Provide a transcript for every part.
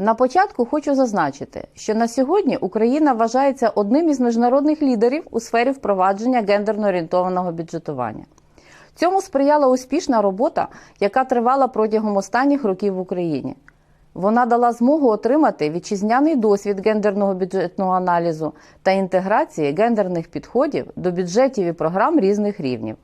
На початку хочу зазначити, що на сьогодні Україна вважається одним із міжнародних лідерів у сфері впровадження гендерно орієнтованого бюджетування. Цьому сприяла успішна робота, яка тривала протягом останніх років в Україні. Вона дала змогу отримати вітчизняний досвід гендерного бюджетного аналізу та інтеграції гендерних підходів до бюджетів і програм різних рівнів.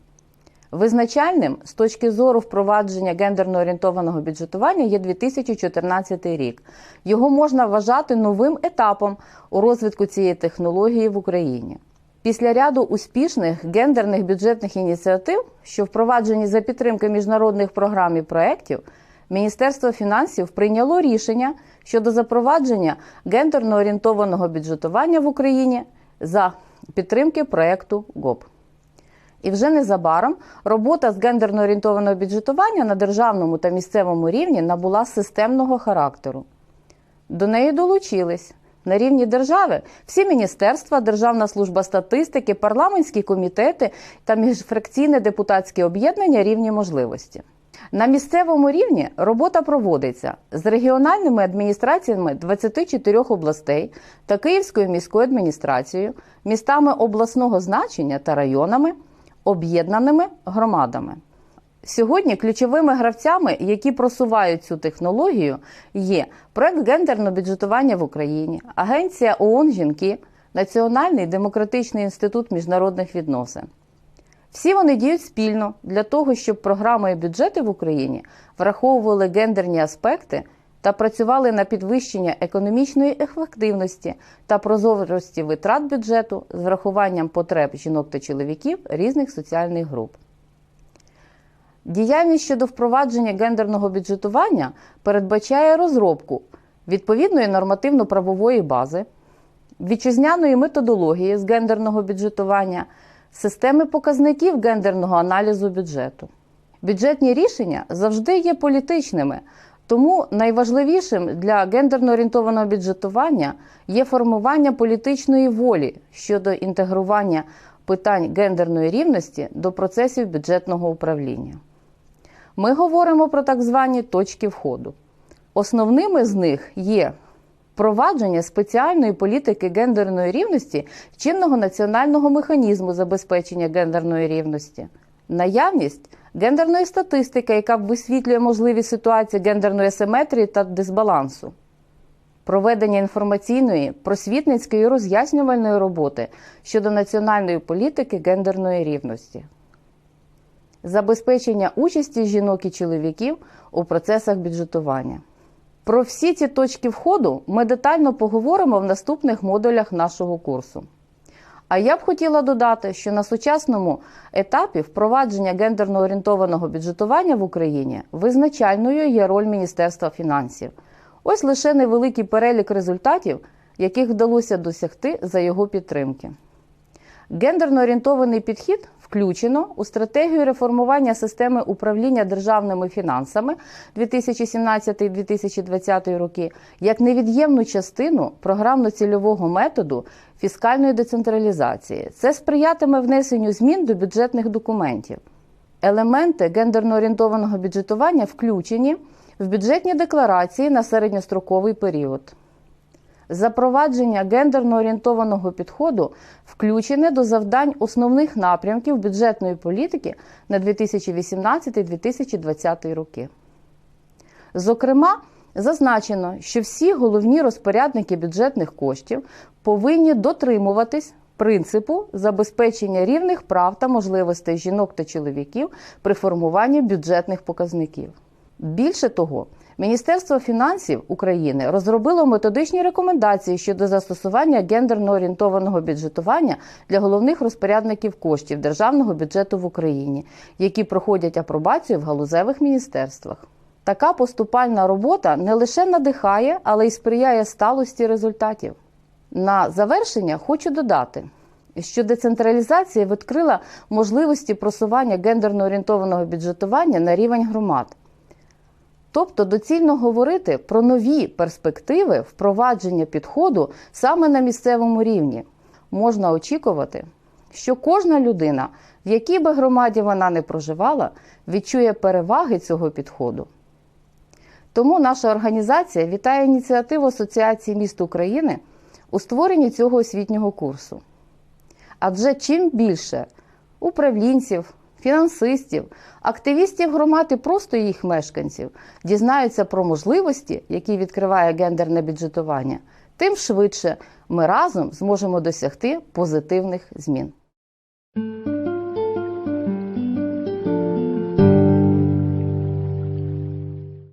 Визначальним з точки зору впровадження гендерно орієнтованого бюджетування є 2014 рік. Його можна вважати новим етапом у розвитку цієї технології в Україні. Після ряду успішних гендерних бюджетних ініціатив, що впроваджені за підтримки міжнародних програм і проєктів, Міністерство фінансів прийняло рішення щодо запровадження гендерно орієнтованого бюджетування в Україні за підтримки проєкту ГОП. І вже незабаром робота з гендерно орієнтованого бюджетування на державному та місцевому рівні набула системного характеру. До неї долучились на рівні держави всі міністерства, Державна служба статистики, парламентські комітети та міжфракційне депутатське об'єднання рівні можливості. На місцевому рівні робота проводиться з регіональними адміністраціями 24 областей та Київською міською адміністрацією, містами обласного значення та районами, об'єднаними громадами. Сьогодні ключовими гравцями, які просувають цю технологію, є проект гендерного бюджетування в Україні, Агенція ООН Жінки, Національний демократичний інститут міжнародних відносин. Всі вони діють спільно для того, щоб програми і бюджети в Україні враховували гендерні аспекти та працювали на підвищення економічної ефективності та прозорості витрат бюджету з врахуванням потреб жінок та чоловіків різних соціальних груп. Діяльність щодо впровадження гендерного бюджетування передбачає розробку відповідної нормативно-правової бази, вітчизняної методології з гендерного бюджетування, системи показників гендерного аналізу бюджету. Бюджетні рішення завжди є політичними, тому найважливішим для гендерно орієнтованого бюджетування є формування політичної волі щодо інтегрування питань гендерної рівності до процесів бюджетного управління. Ми говоримо про так звані точки входу. Основними з них є впровадження спеціальної політики гендерної рівності чинного національного механізму забезпечення гендерної рівності, наявність гендерної статистики, яка висвітлює можливі ситуації гендерної асиметрії та дисбалансу, проведення інформаційної, просвітницької і роз'яснювальної роботи щодо національної політики гендерної рівності забезпечення участі жінок і чоловіків у процесах бюджетування. Про всі ці точки входу ми детально поговоримо в наступних модулях нашого курсу. А я б хотіла додати, що на сучасному етапі впровадження гендерно орієнтованого бюджетування в Україні визначальною є роль Міністерства фінансів. Ось лише невеликий перелік результатів, яких вдалося досягти за його підтримки. Гендерно орієнтований підхід включено у стратегію реформування системи управління державними фінансами 2017-2020 роки як невід'ємну частину програмно-цільового методу фіскальної децентралізації. Це сприятиме внесенню змін до бюджетних документів. Елементи гендерно орієнтованого бюджетування включені в бюджетні декларації на середньостроковий період. Запровадження гендерно орієнтованого підходу включене до завдань основних напрямків бюджетної політики на 2018-2020 роки. Зокрема, зазначено, що всі головні розпорядники бюджетних коштів повинні дотримуватись принципу забезпечення рівних прав та можливостей жінок та чоловіків при формуванні бюджетних показників. Більше того, Міністерство фінансів України розробило методичні рекомендації щодо застосування гендерно орієнтованого бюджетування для головних розпорядників коштів державного бюджету в Україні, які проходять апробацію в галузевих міністерствах. Така поступальна робота не лише надихає, але й сприяє сталості результатів. На завершення хочу додати, що децентралізація відкрила можливості просування гендерно орієнтованого бюджетування на рівень громад. Тобто доцільно говорити про нові перспективи впровадження підходу саме на місцевому рівні. Можна очікувати, що кожна людина, в якій би громаді вона не проживала, відчує переваги цього підходу. Тому наша організація вітає ініціативу Асоціації міст України у створенні цього освітнього курсу. Адже чим більше управлінців, фінансистів, активістів громад і просто їх мешканців дізнаються про можливості, які відкриває гендерне бюджетування, тим швидше ми разом зможемо досягти позитивних змін.